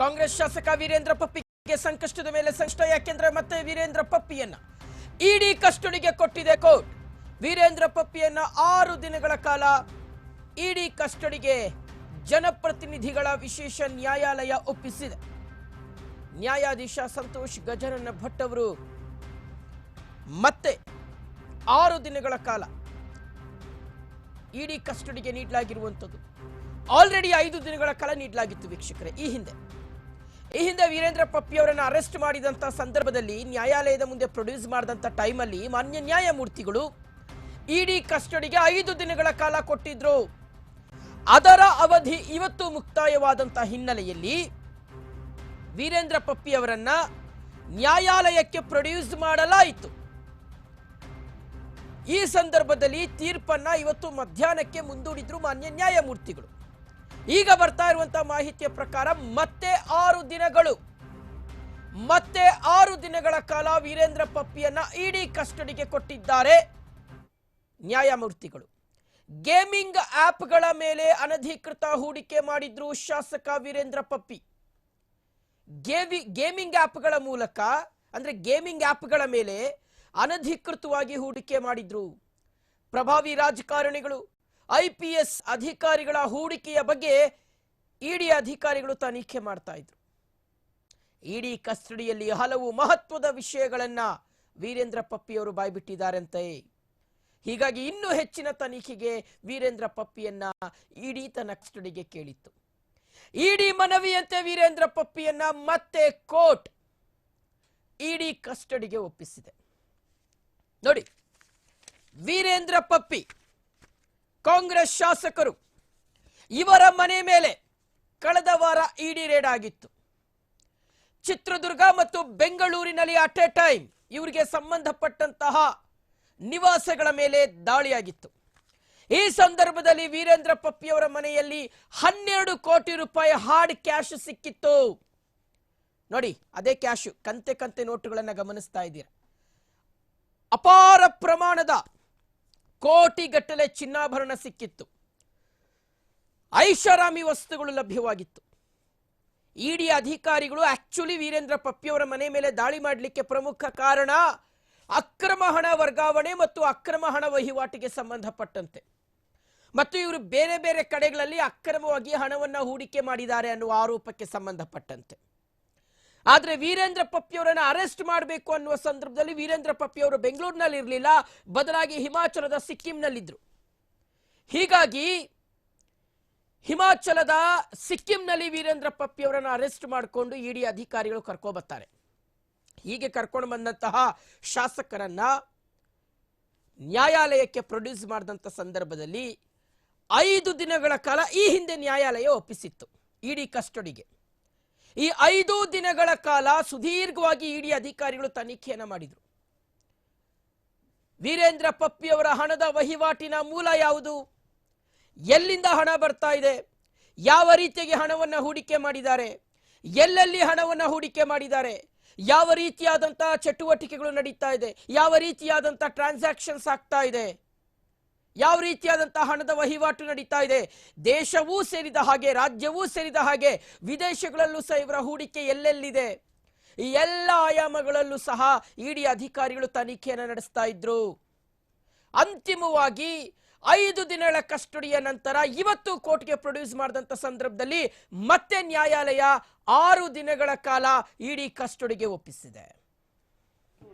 ಕಾಂಗ್ರೆಸ್ ಶಾಸಕ ವೀರೇಂದ್ರ ಪಪ್ಪಿಗೆ ಸಂಕಷ್ಟದ ಮೇಲೆ ಸಂಕಷ್ಟ, ಯಾಕೆಂದ್ರೆ ಮತ್ತೆ ವೀರೇಂದ್ರ ಪಪ್ಪಿಯನ್ನ ಇಡಿ ಕಸ್ಟಡಿಗೆ ಕೊಟ್ಟಿದೆ ಕೋರ್ಟ್. ವೀರೇಂದ್ರ ಪಪ್ಪಿಯನ್ನ ಆರು ದಿನಗಳ ಕಾಲ ಇಡಿ ಕಸ್ಟಡಿಗೆ ಜನಪ್ರತಿನಿಧಿಗಳ ವಿಶೇಷ ನ್ಯಾಯಾಲಯ ಒಪ್ಪಿಸಿದೆ. ನ್ಯಾಯಾಧೀಶ ಸಂತೋಷ್ ಗಜರನ್ನ ಭಟ್ ಅವರು ಮತ್ತೆ ಆರು ದಿನಗಳ ಕಾಲ ಇಡಿ ಕಸ್ಟಡಿಗೆ ನೀಡಲಾಗಿರುವಂಥದ್ದು. ಆಲ್ರೆಡಿ ಐದು ದಿನಗಳ ಕಾಲ ನೀಡಲಾಗಿತ್ತು ವೀಕ್ಷಕರೇ, ಈ ಹಿಂದೆ. ಈ ಹಿಂದೆ ವೀರೇಂದ್ರ ಪಪ್ಪಿ ಅವರನ್ನು ಅರೆಸ್ಟ್ ಮಾಡಿದಂಥ ಸಂದರ್ಭದಲ್ಲಿ ನ್ಯಾಯಾಲಯದ ಮುಂದೆ ಪ್ರೊಡ್ಯೂಸ್ ಮಾಡಿದಂಥ ಟೈಮಲ್ಲಿ ಮಾನ್ಯ ನ್ಯಾಯಮೂರ್ತಿಗಳು ಇಡಿ ಕಸ್ಟಡಿಗೆ ಐದು ದಿನಗಳ ಕಾಲ ಕೊಟ್ಟಿದ್ರು. ಅದರ ಅವಧಿ ಇವತ್ತು ಮುಕ್ತಾಯವಾದಂತ ಹಿನ್ನೆಲೆಯಲ್ಲಿ ವೀರೇಂದ್ರ ಪಪ್ಪಿ ಅವರನ್ನ ನ್ಯಾಯಾಲಯಕ್ಕೆ ಪ್ರೊಡ್ಯೂಸ್ ಮಾಡಲಾಯಿತು. ಈ ಸಂದರ್ಭದಲ್ಲಿ ತೀರ್ಪನ್ನ ಇವತ್ತು ಮಧ್ಯಾಹ್ನಕ್ಕೆ ಮುಂದೂಡಿದ್ರು ಮಾನ್ಯ ನ್ಯಾಯಮೂರ್ತಿಗಳು. ಈಗ ಬರ್ತಾ ಇರುವಂತಹ ಮಾಹಿತಿಯ ಪ್ರಕಾರ ಮತ್ತೆ ಆರು ದಿನಗಳು, ಮತ್ತೆ ಆರು ದಿನಗಳ ಕಾಲ ವೀರೇಂದ್ರ ಪಪ್ಪಿಯನ್ನ ಇಡಿ ಕಸ್ಟಡಿಗೆ ಕೊಟ್ಟಿದ್ದಾರೆ ನ್ಯಾಯಮೂರ್ತಿಗಳು. ಗೇಮಿಂಗ್ ಆ್ಯಪ್ಗಳ ಮೇಲೆ ಅನಧಿಕೃತ ಹೂಡಿಕೆ ಮಾಡಿದ್ರು ಶಾಸಕ ವೀರೇಂದ್ರ ಪಪ್ಪಿ. ಗೇವಿ, ಗೇಮಿಂಗ್ ಆ್ಯಪ್ಗಳ ಮೂಲಕ, ಅಂದ್ರೆ ಗೇಮಿಂಗ್ ಆ್ಯಪ್ಗಳ ಮೇಲೆ ಅನಧಿಕೃತವಾಗಿ ಹೂಡಿಕೆ ಮಾಡಿದ್ರು ಪ್ರಭಾವಿ ರಾಜಕಾರಣಿಗಳು. ಐ ಪಿ ಎಸ್ ಅಧಿಕಾರಿಗಳ ಹೂಡಿಕೆಯ ಬಗ್ಗೆ ಇಡಿ ಅಧಿಕಾರಿಗಳು ತನಿಖೆ ಮಾಡ್ತಾ ಇದ್ರು. ಇಡಿ ಕಸ್ಟಡಿಯಲ್ಲಿ ಹಲವು ಮಹತ್ವದ ವಿಷಯಗಳನ್ನ ವೀರೇಂದ್ರ ಪಪ್ಪಿಯವರು ಬಾಯ್ಬಿಟ್ಟಿದ್ದಾರಂತೆ. ಹೀಗಾಗಿ ಇನ್ನೂ ಹೆಚ್ಚಿನ ತನಿಖೆಗೆ ವೀರೇಂದ್ರ ಪಪ್ಪಿಯನ್ನ ಇಡಿ ತನ್ನ ಕಸ್ಟಡಿಗೆ ಕೇಳಿತ್ತು. ಇಡಿ ಮನವಿಯಂತೆ ವೀರೇಂದ್ರ ಪಪ್ಪಿಯನ್ನ ಮತ್ತೆ ಕೋರ್ಟ್ ಇಡಿ ಕಸ್ಟಡಿಗೆ ಒಪ್ಪಿಸಿದೆ. ನೋಡಿ, ವೀರೇಂದ್ರ ಪಪ್ಪಿ ಕಾಂಗ್ರೆಸ್ ಶಾಸಕರು ಇವರ ಮನೆ ಮೇಲೆ ಕಳೆದ ವಾರ ಇಡಿ ರೇಡ್ ಆಗಿತ್ತು. ಚಿತ್ರದುರ್ಗ ಮತ್ತು ಬೆಂಗಳೂರಿನಲ್ಲಿ ಅಟ್ ಎ ಟೈಮ್ ಇವರಿಗೆ ಸಂಬಂಧಪಟ್ಟಂತಹ ನಿವಾಸಗಳ ಮೇಲೆ ದಾಳಿಯಾಗಿತ್ತು. ಈ ಸಂದರ್ಭದಲ್ಲಿ ವೀರೇಂದ್ರ ಪಪ್ಪಿಯವರ ಮನೆಯಲ್ಲಿ ಹನ್ನೆರಡು ಕೋಟಿ ರೂಪಾಯಿ ಹಾರ್ಡ್ ಕ್ಯಾಶ್ ಸಿಕ್ಕಿತ್ತು. ನೋಡಿ, ಅದೇ ಕ್ಯಾಶು ಕಂತೆ ಕಂತೆ ನೋಟುಗಳನ್ನು ಗಮನಿಸ್ತಾ ಇದ್ದೀರಾ. ಅಪಾರ ಪ್ರಮಾಣದ ಕೋಟಿಗಟ್ಟಲೆ ಚಿನ್ನಾಭರಣ ಸಿಕ್ಕಿತ್ತು. ಐಷಾರಾಮಿ ವಸ್ತುಗಳು ಲಭ್ಯವಾಗಿತ್ತು. ಇಡಿ ಅಧಿಕಾರಿಗಳು ಆಕ್ಚುಲಿ ವೀರೇಂದ್ರ ಪಪ್ಪಿಯವರ ಮನೆ ಮೇಲೆ ದಾಳಿ ಮಾಡಲಿಕ್ಕೆ ಪ್ರಮುಖ ಕಾರಣ ಅಕ್ರಮ ಹಣ ವರ್ಗಾವಣೆ ಮತ್ತು ಅಕ್ರಮ ಹಣ ವಹಿವಾಟಿಗೆ ಸಂಬಂಧಪಟ್ಟಂತೆ. ಮತ್ತು ಇವರು ಬೇರೆ ಬೇರೆ ಕಡೆಗಳಲ್ಲಿ ಅಕ್ರಮವಾಗಿ ಹಣವನ್ನು ಹೂಡಿಕೆ ಮಾಡಿದ್ದಾರೆ ಅನ್ನುವ ಆರೋಪಕ್ಕೆ ಸಂಬಂಧಪಟ್ಟಂತೆ. ಆದ್ರೆ ವೀರೇಂದ್ರ ಪಪ್ಪಿಯವರನ್ನ ಅರೆಸ್ಟ್ ಮಾಡಬೇಕು ಅನ್ನುವ ಸಂದರ್ಭದಲ್ಲಿ ವೀರೇಂದ್ರ ಪಪ್ಪಿಯವರು ಬೆಂಗಳೂರಿನಲ್ಲಿ ಇರಲಿಲ್ಲ, ಬದಲಾಗಿ ಹಿಮಾಚಲದ ಸಿಕ್ಕಿಂನಲ್ಲಿದ್ದರು ಹೀಗಾಗಿ ಹಿಮಾಚಲದ ಸಿಕ್ಕಿಂನಲ್ಲಿ ವೀರೇಂದ್ರ ಪಪ್ಪಿಯವರನ್ನು ಅರೆಸ್ಟ್ ಮಾಡಿಕೊಂಡು ಇಡಿ ಅಧಿಕಾರಿಗಳು ಕರ್ಕೊಬರ್ತಾರೆ ಹೀಗೆ ಕರ್ಕೊಂಡು ಬಂದಂತಹ ಶಾಸಕರನ್ನ ನ್ಯಾಯಾಲಯಕ್ಕೆ ಪ್ರೊಡ್ಯೂಸ್ ಮಾಡಿದಂಥ ಸಂದರ್ಭದಲ್ಲಿ ಐದು ದಿನಗಳ ಕಾಲ ಈ ಹಿಂದೆ ನ್ಯಾಯಾಲಯ ಒಪ್ಪಿಸಿತ್ತು. ಇಡಿ ಕಸ್ಟಡಿಗೆ. ಈ ಐದು ದಿನಗಳ ಕಾಲ ಸುದೀರ್ಘವಾಗಿ ಇಡಿ ಅಧಿಕಾರಿಗಳು ತನಿಖೆಯನ್ನು ಮಾಡಿದರು. ವೀರೇಂದ್ರ ಪಪ್ಪಿಯವರ ಹಣದ ವಹಿವಾಟಿನ ಮೂಲ ಯಾವುದು? ಎಲ್ಲಿಂದ ಹಣ ಬರ್ತಾ ಇದೆ? ಯಾವ ರೀತಿಯಾಗಿ ಹಣವನ್ನು ಹೂಡಿಕೆ ಮಾಡಿದ್ದಾರೆ? ಎಲ್ಲೆಲ್ಲಿ ಹಣವನ್ನು ಹೂಡಿಕೆ ಮಾಡಿದ್ದಾರೆ? ಯಾವ ರೀತಿಯಾದಂತಹ ಚಟುವಟಿಕೆಗಳು ನಡೀತಾ ಇದೆ? ಯಾವ ರೀತಿಯಾದಂತಹ ಟ್ರಾನ್ಸಾಕ್ಷನ್ಸ್ ಆಗ್ತಾ ಇದೆ? ಯಾವ ರೀತಿಯಾದಂತಹ ಹಣದ ವಹಿವಾಟು ನಡೀತಾ ಇದೆ? ದೇಶವೂ ಸೇರಿದ ಹಾಗೆ, ರಾಜ್ಯವೂ ಸೇರಿದ ಹಾಗೆ, ವಿದೇಶಗಳಲ್ಲೂ ಸಹ ಇವರ ಹೂಡಿಕೆ ಎಲ್ಲೆಲ್ಲಿದೆ? ಈ ಎಲ್ಲ ಆಯಾಮಗಳಲ್ಲೂ ಸಹ ಇಡಿ ಅಧಿಕಾರಿಗಳು ತನಿಖೆಯನ್ನು ನಡೆಸ್ತಾ ಇದ್ರು. ಅಂತಿಮವಾಗಿ ಐದು ದಿನಗಳ ಕಸ್ಟಡಿಯ ನಂತರ ಇವತ್ತು ಕೋರ್ಟ್ಗೆ ಪ್ರೊಡ್ಯೂಸ್ ಮಾಡಿದಂಥ ಸಂದರ್ಭದಲ್ಲಿ ಮತ್ತೆ ನ್ಯಾಯಾಲಯ ಆರು ದಿನಗಳ ಕಾಲ ಇಡಿ ಕಸ್ಟಡಿಗೆ ಒಪ್ಪಿಸಿದೆ.